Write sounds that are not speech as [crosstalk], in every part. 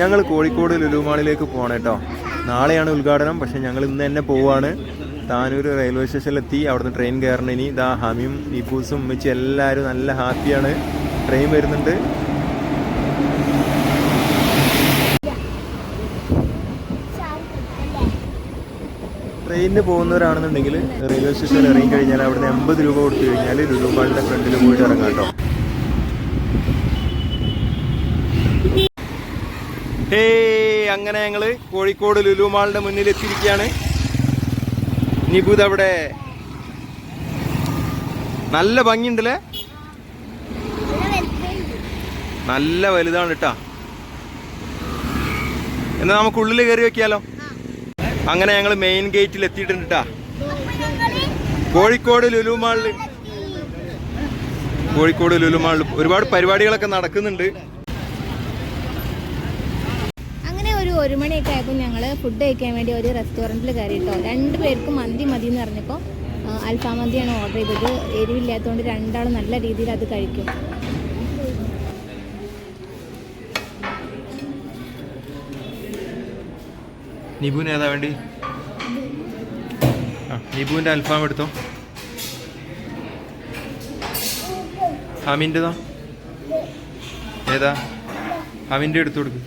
ഞങ്ങൾ കോഴിക്കോട് ലുലുമാളിലേക്ക് പോകണം കേട്ടോ. നാളെയാണ് ഉദ്ഘാടനം പക്ഷെ ഞങ്ങൾ ഇന്ന് തന്നെ പോവാണ്. താനൂർ റെയിൽവേ സ്റ്റേഷനിലെത്തി അവിടുന്ന് ട്രെയിൻ കയറണം. ഇനി ഇതാ ഹമിയും ഇപ്പൂസും വെച്ച് എല്ലാവരും നല്ല ഹാപ്പിയാണ്. ട്രെയിൻ വരുന്നുണ്ട്. ട്രെയിനിന് പോകുന്നവരാണെന്നുണ്ടെങ്കിൽ റെയിൽവേ സ്റ്റേഷനിൽ ഇറങ്ങി കഴിഞ്ഞാൽ അവിടുന്ന് എൺപത് രൂപ കൊടുത്തു കഴിഞ്ഞാൽ ലുലുമാളിന്റെ ഫ്രണ്ടിൽ പോയിട്ട് ഇറങ്ങാം കേട്ടോ. ഹേ അങ്ങനെ ഞങ്ങൾ കോഴിക്കോട് ലുലുമാളിന്റെ മുന്നിൽ എത്തിയിരിക്കുകയാണ് നിബുദ് അവിടെ നല്ല ഭംഗിയുണ്ടല്ലേ? നല്ല വലുതാണ് കേട്ടാ എന്നാ നമുക്ക് ഉള്ളിൽ കയറി വെക്കാലോ അങ്ങനെ ഞങ്ങൾ മെയിൻ ഗേറ്റിൽ എത്തിയിട്ടുണ്ട് കേട്ടാ കോഴിക്കോട് ലുലുമാളിൽ കോഴിക്കോട് ലുലുമാളിൽ ഒരുപാട് പരിപാടികളൊക്കെ നടക്കുന്നുണ്ട് അങ്ങനെ ഒരു ഒരു മണിയൊക്കെ ആയപ്പോൾ ഞങ്ങൾ ഫുഡ് കഴിക്കാൻ വേണ്ടി ഒരു റെസ്റ്റോറന്റിൽ കയറിയിട്ടോ. രണ്ട് പേർക്കും മന്തി മതി എന്ന് പറഞ്ഞപ്പോൾ അൽഫാം മന്തിയാണ് ഓർഡർ ചെയ്തത്. എരിവില്ലാത്തതുകൊണ്ട് രണ്ടാളും നല്ല രീതിയിൽ അത് കഴിക്കും. നിബുവിന് ഏതാ വേണ്ടി? ആ നിബുവിന്റെ അൽഫാം എടുത്തോ? ഹമിന്റെതാ ഏതാ? ഹമിന്റെ എടുത്തു കൊടുക്ക്.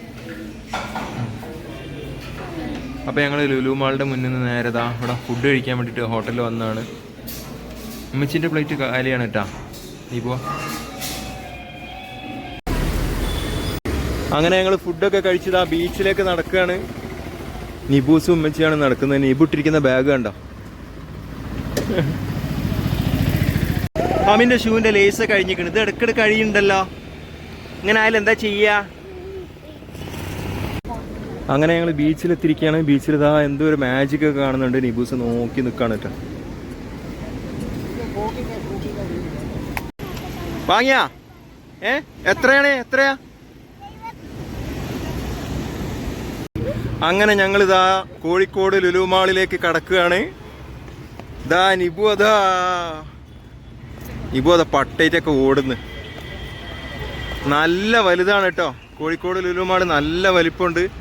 അപ്പോൾ ഞങ്ങൾ ലുലു മാളിന്റെ മുന്നിൽ നിന്ന് നേരെ ദാ ഇവിടെ ഫുഡ് കഴിക്കാൻ വേണ്ടിയിട്ട് ഹോട്ടലിൽ വന്നതാണ് ഉമ്മച്ചിന്റെ പ്ലേറ്റ് കാലിയാണ് കേട്ടാ നീ പോ അങ്ങനെ ഞങ്ങൾ ഫുഡൊക്കെ കഴിച്ചത് ആ ബീച്ചിലേക്ക് നടക്കുകയാണ് നിബൂസും ഉമ്മച്ചിയാണ് നടക്കുന്നത്. നിബുട്ടിരിക്കുന്ന ബാഗ് കണ്ടോ? അമിന്റെ ഷൂവിന്റെ ലേസ് കഴിഞ്ഞിരിക്കുന്നു ഇത് ഇടയ്ക്കിടെ കഴിയുന്നുണ്ടല്ലോ. ഇങ്ങനെ ആയാലും എന്താ ചെയ്യാ? അങ്ങനെ ഞങ്ങൾ ബീച്ചിലെത്തിരിക്കുകയാണ് ബീച്ചിൽ ഇതാ എന്തോ ഒരു മാജിക് ഒക്കെ കാണുന്നുണ്ട്. നിബൂസ് നോക്കി നിൽക്കാണ് വാങ്ങിയാ? ഏ? എത്രയാണ്? എത്രയാ? അങ്ങനെ ഞങ്ങൾ ഇതാ കോഴിക്കോട് ലുലുമാളിലേക്ക് കടക്കുകയാണ്. ഇതാ നിബു അതാ. നിബു അതാ പട്ടേറ്റൊക്കെ ഓടുന്നു. നല്ല വലുതാണ് കേട്ടോ. കോഴിക്കോട് ലുലുമാൾ നല്ല വലിപ്പമുണ്ട്.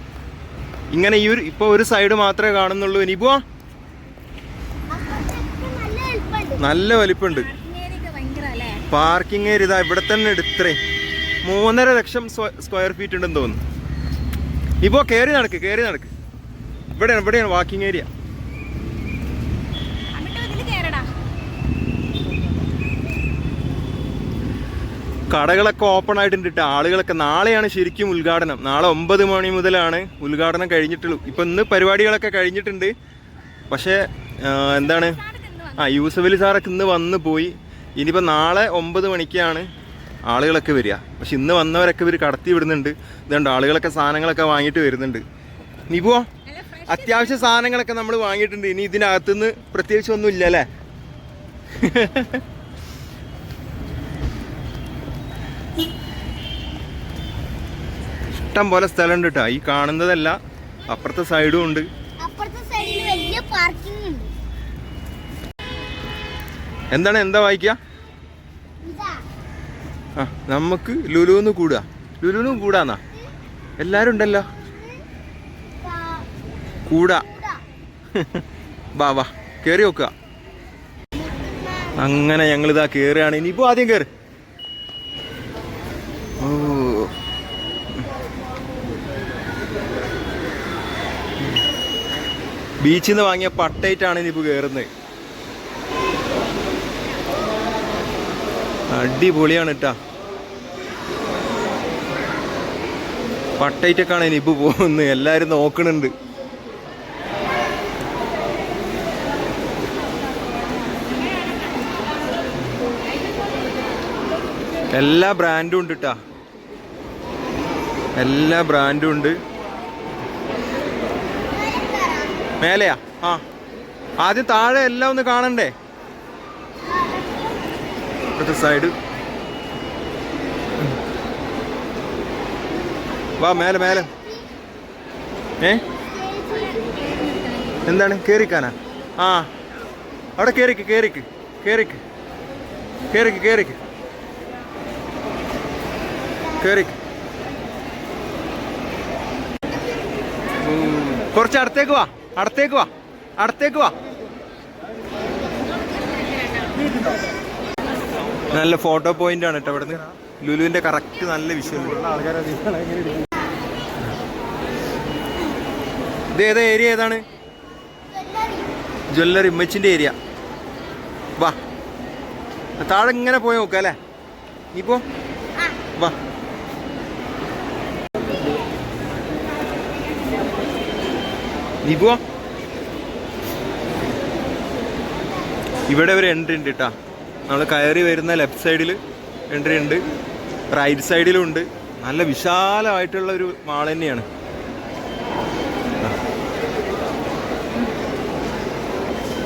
ഇങ്ങനെ ഈ ഒരു ഇപ്പൊ ഒരു സൈഡ് മാത്രമേ കാണുന്നുള്ളൂ. ഇനി പോവാ നല്ല വലിപ്പുണ്ട്. പാർക്കിംഗ് ഏരിയ ഇതാ ഇവിടെ തന്നെ എടുത്തേ. മൂന്നര ലക്ഷം സ്ക്വയർ ഫീറ്റ് ഉണ്ടെന്ന് തോന്നുന്നു. ഇപ്പോ കയറി നടക്ക് കയറി നടക്ക്. ഇവിടെയാണ് ഇവിടെയാണ് വാക്കിംഗ് ഏരിയ കടകളൊക്കെ ഓപ്പൺ ആയിട്ടുണ്ട് ട്ടോ. ആളുകളൊക്കെ നാളെയാണ് ശരിക്കും ഉദ്ഘാടനം. നാളെ ഒമ്പത് മണി മുതലാണ് ഉദ്ഘാടനം കഴിഞ്ഞിട്ടുള്ളൂ. ഇപ്പം ഇന്ന് പരിപാടികളൊക്കെ കഴിഞ്ഞിട്ടുണ്ട്. പക്ഷേ എന്താണ്? ആ യൂസഫ് അലി സാറൊക്കെ ഇന്ന് വന്ന് പോയി. ഇനിയിപ്പോൾ നാളെ ഒമ്പത് മണിക്കാണ് ആളുകളൊക്കെ വരിക. പക്ഷെ ഇന്ന് വന്നവരൊക്കെ ഇവർ കടത്തി വിടുന്നുണ്ട്. ഇതുകൊണ്ട് ആളുകളൊക്കെ സാധനങ്ങളൊക്കെ വാങ്ങിയിട്ട് വരുന്നുണ്ട്. നിപോ അത്യാവശ്യ സാധനങ്ങളൊക്കെ നമ്മൾ വാങ്ങിയിട്ടുണ്ട്. ഇനി ഇതിനകത്തുനിന്ന് പ്രത്യേകിച്ച് ഒന്നും ഇല്ല അല്ലേ? [laughs] ഇഷ്ടം പോലെ സ്ഥലമുണ്ട് കേട്ടോ ഈ കാണുന്നതല്ല അപ്പുറത്തെ സൈഡും ഉണ്ട്. എന്താണ് എന്താ വായിക്കുക ആ നമുക്ക് ലുലുന്ന് കൂടുക ലുലുന്ന് കൂടാന്നാ? എല്ലാരും ഉണ്ടല്ലോ. കൂടാ. [laughs] വാ വാ. കേറി നോക്കുക. അങ്ങനെ ഞങ്ങളിതാ കേറുകയാണ്. ഇനിയിപ്പോ ആദ്യം കേറ്. ബീച്ചിൽ നിന്ന് വാങ്ങിയ പട്ടയിട്ടാണ് ഇനിയിപ്പോൾ കയറുന്നത് അടിപൊളിയാണ് കേട്ടാ പട്ടയിട്ടൊക്കെയാണ് ഇനിയിപ്പോൾ പോകുന്നത്. എല്ലാവരും നോക്കണുണ്ട്. എല്ലാ ബ്രാൻഡും ഉണ്ട് കേട്ടാ എല്ലാ ബ്രാൻഡും ഉണ്ട്. മേലെയാ. ആ. ആദ്യം താഴെ എല്ലാം ഒന്ന് കാണണ്ടേ? സൈഡ് വാ മേലെ മേലെ. ഏ? എന്താണ്? കേറിക്കാനാ? ആ. അവിടെ കേറിക്ക് കേറിക്ക് കേറിക്ക്. കേറിക്ക് കേറിക്ക്. കേറിക്ക്. കുറച്ച് അടുത്തേക്ക് വാ. അടുത്തേക്ക് വാ. അടുത്തേക്ക് വാ. നല്ല ഫോട്ടോ പോയിന്റ് ആണ് കേട്ടോ ഇവിടുന്ന്. ലുലുവിന്റെ കറക്റ്റ് നല്ല വിഷയം ഇത് ഏതാ ഏരിയ ഏതാണ്? ജ്വല്ലറി മെച്ചിന്റെ ഏരിയ വാ. താഴെ ഇങ്ങനെ പോയി നോക്കാം അല്ലേ? നീ പോ. വാ. നീ ഇവിടെ ഒരു എൻട്രി ഉണ്ട് കേട്ടാ നമ്മൾ കയറി വരുന്ന ലെഫ്റ്റ് സൈഡിൽ എൻട്രി ഉണ്ട്. റൈറ്റ് സൈഡിലും ഉണ്ട്. നല്ല വിശാലമായിട്ടുള്ള ഒരു മാൾ തന്നെയാണ്.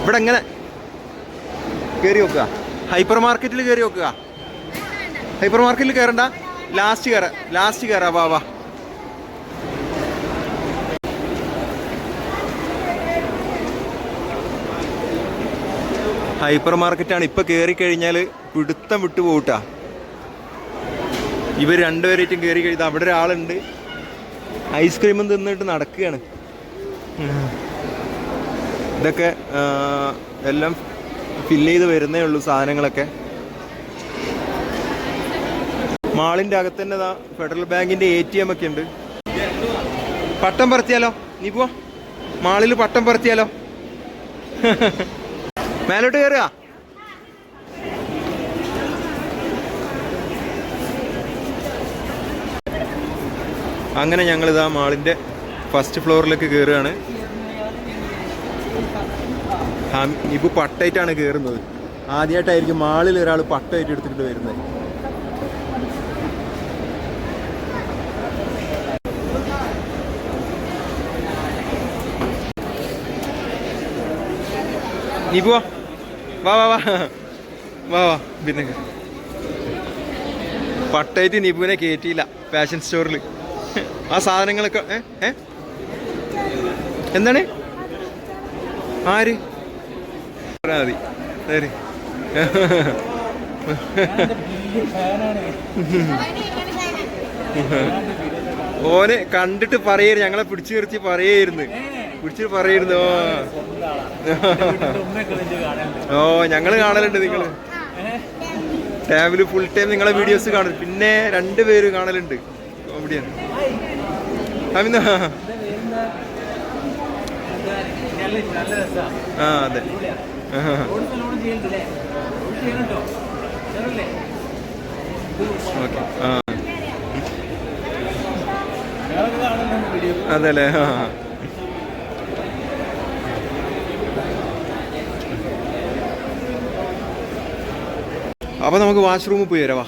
ഇവിടെ എങ്ങനെ? കയറി നോക്കുക. ഹൈപ്പർ മാർക്കറ്റിൽ കയറി നോക്കുക. ഹൈപ്പർ മാർക്കറ്റിൽ കയറണ്ട ലാസ്റ്റ് കയറാം ലാസ്റ്റ് കയറാം വാ വാ. ഹൈപ്പർ മാർക്കറ്റാണ് ഇപ്പൊ കയറി കഴിഞ്ഞാൽ പിടുത്തം വിട്ടു പോട്ടാ ഇവർ രണ്ടുപേരേറ്റും കയറി കഴിഞ്ഞാൽ അവിടെ ഒരാളുണ്ട്. ഐസ്ക്രീമും തിന്നിട്ട് നടക്കുകയാണ്. ഇതൊക്കെ എല്ലാം ഫില്ല് ചെയ്ത് വരുന്നേ ഉള്ളൂ സാധനങ്ങളൊക്കെ. മാളിന്റെ അകത്ത് തന്നെ ഫെഡറൽ ബാങ്കിന്റെ എ ടി എം ഒക്കെ ഉണ്ട്. പട്ടം പറത്തിയാലോ? നീ പോവാ. മാളിൽ പട്ടം പറത്തിയാലോ? [laughs] മേലോട്ട് കയറുക അങ്ങനെ ഞങ്ങൾ ആ മാളിന്റെ ഫസ്റ്റ് ഫ്ലോറിലേക്ക് കയറുകയാണ് ഇപ്പോൾ പട്ടായിട്ടാണ് കയറുന്നത് ആദ്യമായിട്ടായിരിക്കും മാളിൽ ഒരാൾ പട്ടായിട്ട് എടുത്തിട്ട് വരുന്നത്. നീ പോവാ വാ വാ വാ വാ വാ പിന്നെ പട്ടായിട്ട് നിപുവിനെ കയറ്റിയില്ല ഫാഷൻ സ്റ്റോറിൽ ആ സാധനങ്ങളൊക്കെ ഏ എന്താണ്? ആര്? പറഞ്ഞാ മതി. ഓന് കണ്ടിട്ട് പറയരുത്. ഞങ്ങളെ പിടിച്ചു നിർത്തി പറയായിരുന്നു പിടിച്ചു പറയുന്നു. ഓ ഞങ്ങൾ കാണലുണ്ട് നിങ്ങൾ. ടാബിൽ ഫുൾ ടൈം നിങ്ങളെ വീഡിയോസ് കാണും. പിന്നെ രണ്ടുപേര് കാണലുണ്ട്. കോമഡിയാണ് അമിന ആ. അതെ. ഓക്കെ. ആ. അതെല്ലേ? ആ. അപ്പോൾ നമുക്ക് വാഷ്റൂമിൽ പോയി വരാവാ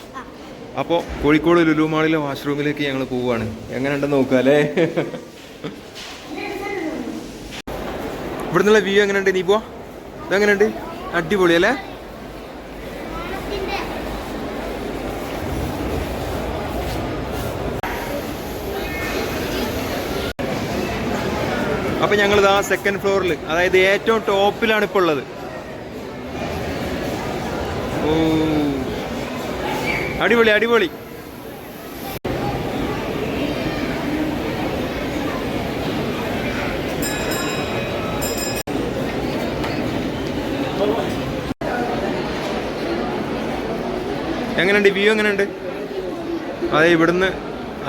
അപ്പോൾ കോഴിക്കോട് ലുലുമാളിലെ വാഷ്റൂമിലേക്ക് ഞങ്ങൾ പോവുകയാണ് എങ്ങനെയുണ്ടെന്ന് നോക്കുക അല്ലേ? ഇവിടുന്നുള്ള വ്യൂ എങ്ങനെയുണ്ട്? നീ പോവാ. ഇതെങ്ങനെയുണ്ട്? അടിപൊളി അല്ലേ? അപ്പൊ ഞങ്ങൾ ഇതാ സെക്കൻഡ് ഫ്ലോറിൽ അതായത് ഏറ്റവും ടോപ്പിലാണ് ഇപ്പോൾ ഉള്ളത്. അടിപൊളി അടിപൊളി. എങ്ങനെയുണ്ട് വ്യൂ എങ്ങനെയുണ്ട് അതെ ഇവിടുന്ന്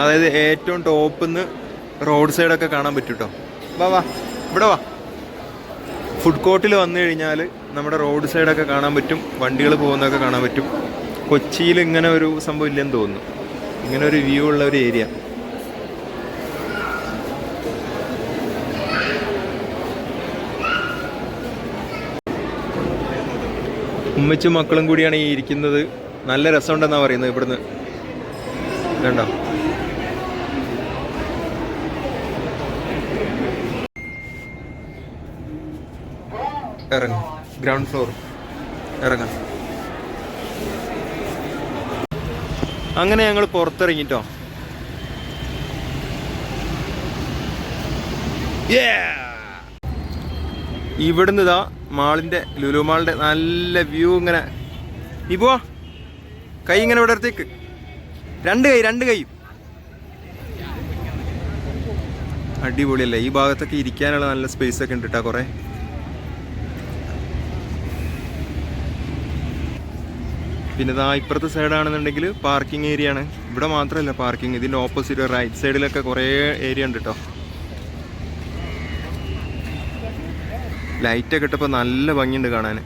അതായത് ഏറ്റവും ടോപ്പിൽ നിന്ന് റോഡ് സൈഡൊക്കെ കാണാൻ പറ്റും കേട്ടോ വാ വാ ഇവിടെ വാ. ഫുഡ് കോർട്ടിൽ വന്നു കഴിഞ്ഞാൽ നമ്മുടെ റോഡ് സൈഡൊക്കെ കാണാൻ പറ്റും വണ്ടികൾ പോകുന്നതൊക്കെ കാണാൻ പറ്റും. കൊച്ചിയിൽ ഇങ്ങനെ ഒരു സംഭവം ഇല്ലെന്ന് തോന്നുന്നു. ഇങ്ങനെ ഒരു വ്യൂ ഉള്ള ഒരു ഏരിയ ഉമ്മച്ചും മക്കളും കൂടിയാണ് ഈ ഇരിക്കുന്നത്. നല്ല രസമുണ്ടെന്നാണ് പറയുന്നത് ഇവിടുന്ന്. കണ്ടോ? ഇറങ്ങും. ഗ്രൗണ്ട് ഫ്ലോർ ഇറങ്ങാം. അങ്ങനെ ഞങ്ങൾ പുറത്തിറങ്ങിട്ടോ. ഇവിടുന്ന് ഇതാ മാളിന്റെ ലുലു മാളിന്റെ നല്ല വ്യൂ ഇങ്ങനെ. പോവാ. കൈ ഇങ്ങനെ ഇവിടെ അടുത്തേക്ക്. രണ്ട് കൈ രണ്ട് കൈ. അടിപൊളിയല്ലേ? ഈ ഭാഗത്തൊക്കെ ഇരിക്കാനുള്ള നല്ല സ്പേസ് ഒക്കെ ഉണ്ട് കേട്ടോ കുറേ. പിന്നെ ഇതാ ഇപ്പുറത്തെ സൈഡാണെന്നുണ്ടെങ്കിൽ പാർക്കിംഗ് ഏരിയ ആണ്. ഇവിടെ മാത്രമല്ല പാർക്കിംഗ് ഇതിന്റെ ഓപ്പോസിറ്റ് റൈറ്റ് സൈഡിലൊക്കെ കുറേ ഏരിയ ഉണ്ട് കേട്ടോ ലൈറ്റൊക്കെ ഇട്ടപ്പോൾ നല്ല ഭംഗിയുണ്ട് കാണാൻ.